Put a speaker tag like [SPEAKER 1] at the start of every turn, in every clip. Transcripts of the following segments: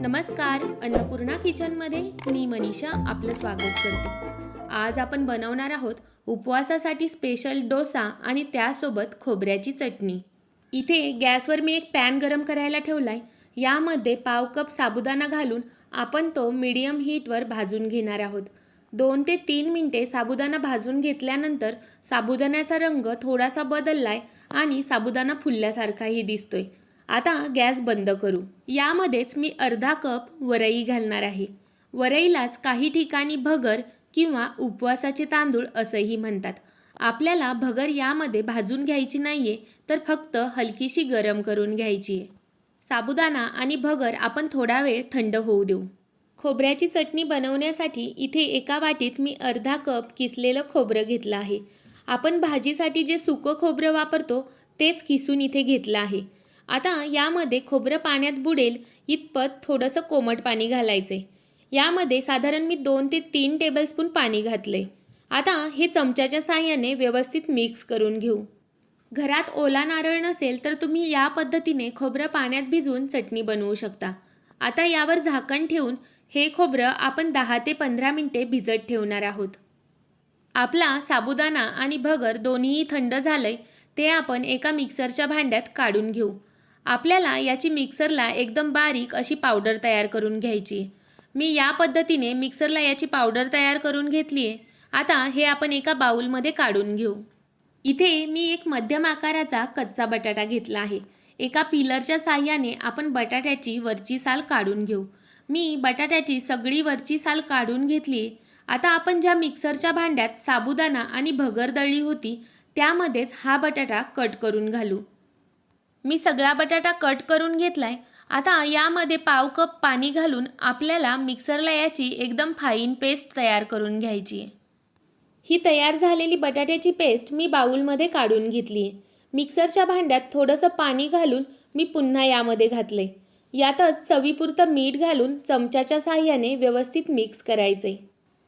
[SPEAKER 1] नमस्कार अन्नपूर्णा किचनमध्ये मी मनीषा आपलं स्वागत करते. आज आपण बनवणार आहोत उपवासासाठी स्पेशल डोसा आणि त्यासोबत खोबऱ्याची चटणी. इथे गॅसवर मी एक पॅन गरम करायला ठेवला आहे यामध्ये पाव कप साबुदाणा घालून आपण तो मीडियम हीटवर भाजून घेणार आहोत. दोन ते तीन मिनटे साबुदाणा भाजून घेतल्यानंतर साबुदाण्याचा रंग थोडासा बदललाय आणि साबुदाणा फुलल्यासारखाही दिसतोय. आता गॅस बंद करू. यामध्येच मी अर्धा कप वरई घालणार आहे. वरईलाच काही ठिकाणी भगर किंवा उपवासाचे तांदूळ असंही म्हणतात. आपल्याला भगर यामध्ये भाजून घ्यायची नाहीये तर फक्त हलकीशी गरम करून घ्यायची आहे. साबुदाणा आणि भगर आपण थोडा वेळ थंड होऊ देऊ. खोबऱ्याची चटणी बनवण्यासाठी इथे एका वाटीत मी अर्धा कप किसलेलं खोबरं घेतलं आहे. आपण भाजीसाठी जे सुकं खोबरं वापरतो तेच किसून इथे घेतलं आहे. आता यामध्ये खोबरं पाण्यात बुडेल इतपत थोडंसं कोमट पाणी घालायचं. आहे यामध्ये साधारण मी दोन ते तीन टेबलस्पून पाणी घातले. आता हे चमच्याच्या साहाय्याने व्यवस्थित मिक्स करून घेऊ. घरात ओला नारळ नसेल तर तुम्ही या पद्धतीने खोबरं पाण्यात भिजवून चटणी बनवू शकता. आता यावर झाकण ठेवून हे खोबरं आपण दहा ते पंधरा मिनटे भिजत ठेवणार आहोत. आपला साबुदाणा आणि भगर दोन्हीही थंड झालंय ते आपण एका मिक्सरच्या भांड्यात काढून घेऊ. आपल्याला याची मिक्सरला एकदम बारीक अशी पावडर तयार करून घ्यायची. मी या पद्धतीने मिक्सरला याची पावडर तयार करून घेतली आहे. आता हे आपण एका बाउलमध्ये काढून घेऊ. इथे मी एक मध्यम आकाराचा कच्चा बटाटा घेतला आहे. एका पिलरच्या साह्याने आपण बटाट्याची वरची साल काढून घेऊ. मी बटाट्याची सगळी वरची साल काढून घेतली आता आपण ज्या मिक्सरच्या भांड्यात साबुदाणा आणि भगर दळली होती त्यामध्येच हा बटाटा कट करून घालू. मी सगळा बटाटा कट करून घेतलाय. आता यामध्ये पाव कप पाणी घालून आपल्याला मिक्सरला याची एकदम फाईन पेस्ट तयार करून घ्यायची आहे. ही तयार झालेली बटाट्याची पेस्ट मी बाऊलमध्ये काढून घेतली आहे. मिक्सरच्या भांड्यात थोडंसं पाणी घालून मी पुन्हा यामध्ये घातले यातच चवीपुरतं मीठ घालून चमच्याच्या साह्याने व्यवस्थित मिक्स करायचे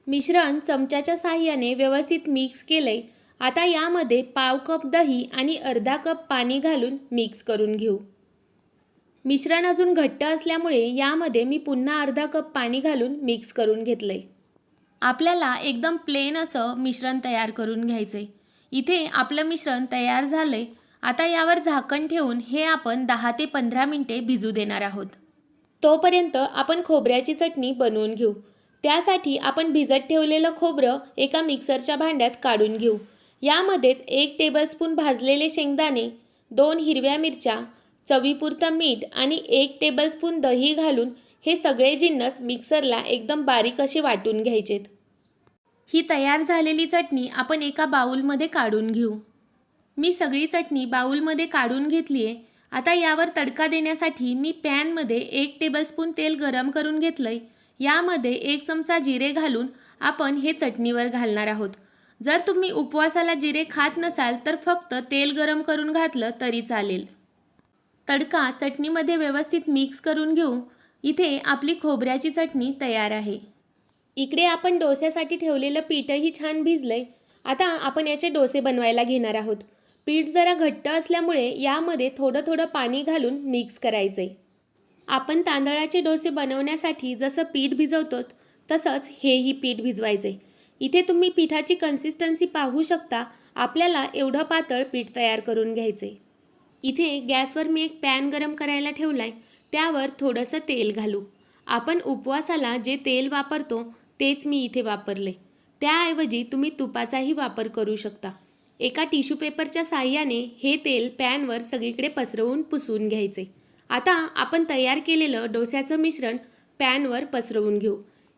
[SPEAKER 1] मिश्रण चमच्याच्या साह्याने व्यवस्थित मिक्स केले आता यामध्ये पाव कप दही आणि अर्धा कप पाणी घालून मिक्स करून घेऊ. मिश्रण अजून घट्ट असल्यामुळे यामध्ये मी पुन्हा अर्धा कप पाणी घालून मिक्स करून घेतलं आहे आपल्याला एकदम प्लेन असं मिश्रण तयार करून घ्यायचं आहे इथे आपलं मिश्रण तयार झालं आहे आता यावर झाकण ठेवून हे आपण दहा ते पंधरा मिनटे भिजू देणार आहोत. तोपर्यंत आपण खोबऱ्याची चटणी बनवून घेऊ. त्यासाठी आपण भिजत ठेवलेलं खोबरं एका मिक्सरच्या भांड्यात काढून घेऊ. यामध्येच एक टेबलस्पून भाजलेले शेंगदाणे दोन हिरव्या मिरच्या चवीपुरतं मीठ आणि एक टेबलस्पून दही घालून हे सगळे जिन्नस मिक्सरला एकदम बारीक असे वाटून घ्यायचेत. ही तयार झालेली चटणी आपण एका बाउलमध्ये काढून घेऊ. मी सगळी चटणी बाऊलमध्ये काढून घेतली आहे आता यावर तडका देण्यासाठी मी पॅनमध्ये एक टेबलस्पून तेल गरम करून घेतलंय. यामध्ये एक चमचा जिरे घालून आपण हे चटणीवर घालणार आहोत. जर तुम्ही उपवासाला जिरे खात नसाल तर फक्त तेल गरम करून घातलं तरी चालेल. तडका चटणीमध्ये व्यवस्थित मिक्स करून घेऊ. इथे आपली खोबऱ्याची चटणी तयार आहे. इकडे आपण डोस्यासाठी ठेवलेलं पीठही छान भिजलंय. आता आपण याचे डोसे बनवायला घेणार आहोत. पीठ जरा घट्ट असल्यामुळे यामध्ये थोडं थोडं पाणी घालून मिक्स करायचंय. आपण तांदळाचे डोसे बनवण्यासाठी जसं पीठ भिजवतो तसंच हेही पीठ भिजवायचंय. इथे तुम्ही पिठाची कन्सिस्टन्सी पाहू शकता. आपल्याला एवढं पातळ पीठ तयार करून घ्यायचे इथे गॅसवर मी एक पॅन गरम करायला ठेवला आहे त्यावर थोडंसं तेल घालू. आपण उपवासाला जे तेल वापरतो तेच मी इथे वापरले त्याऐवजी तुम्ही तुपाचाही वापर करू शकता. एका टिश्यू पेपरच्या साह्याने हे तेल पॅनवर सगळीकडे पसरवून पुसून घ्यायचे आता आपण तयार केलेलं डोस्याचं मिश्रण पॅनवर पसरवून घेऊ.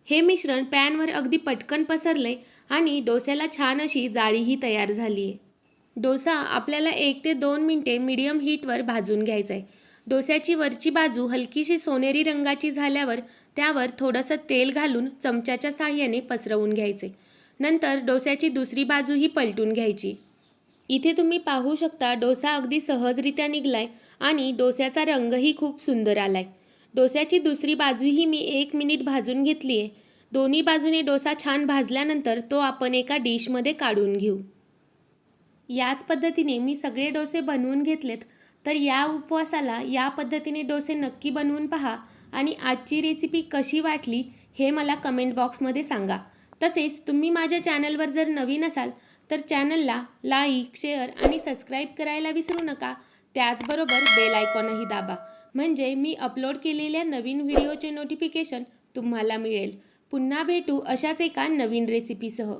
[SPEAKER 1] हे मिश्रण पॅनवर अगदी पटकन पसरले आणि डोस्याला छान अशी जाळीही तयार झाली आहे डोसा आपल्याला एक ते दोन मिनटे मीडियम हीटवर भाजून घ्यायचा आहे डोस्याची वरची बाजू हलकीशी सोनेरी रंगाची झाल्यावर त्यावर थोडंसं तेल घालून चमच्याच्या साह्याने पसरवून घ्यायचे नंतर डोस्याची दुसरी बाजूही पलटून घ्यायची. इथे तुम्ही पाहू शकता डोसा अगदी सहजरित्या निघलाय आणि डोस्याचा रंगही खूप सुंदर आलाय. डोस्याची दुसरी बाजूही मी एक मिनिट भाजून घेतली आहे. दोन्ही बाजूने डोसा छान भाजल्यानंतर तो आपण एका डिशमध्ये काढून घेऊ. याच पद्धतीने मी सगळे डोसे बनवून घेतलेत. तर या उपवासाला या पद्धतीने डोसे नक्की बनवून पहा आणि आजची रेसिपी कशी वाटली हे मला कमेंट बॉक्समध्ये सांगा. तसेच तुम्ही माझ्या चॅनलवर जर नवीन असाल तर चॅनलला लाईक शेअर आणि सबस्क्राईब करायला विसरू नका. त्याचबरोबर बेल आयकॉनही दाबा. म्हणजे मी अपलोड केलेल्या नवीन व्हिडिओचे नोटिफिकेशन तुम्हाला मिळेल. पुन्हा भेटू अशाच एका नवीन रेसिपीसह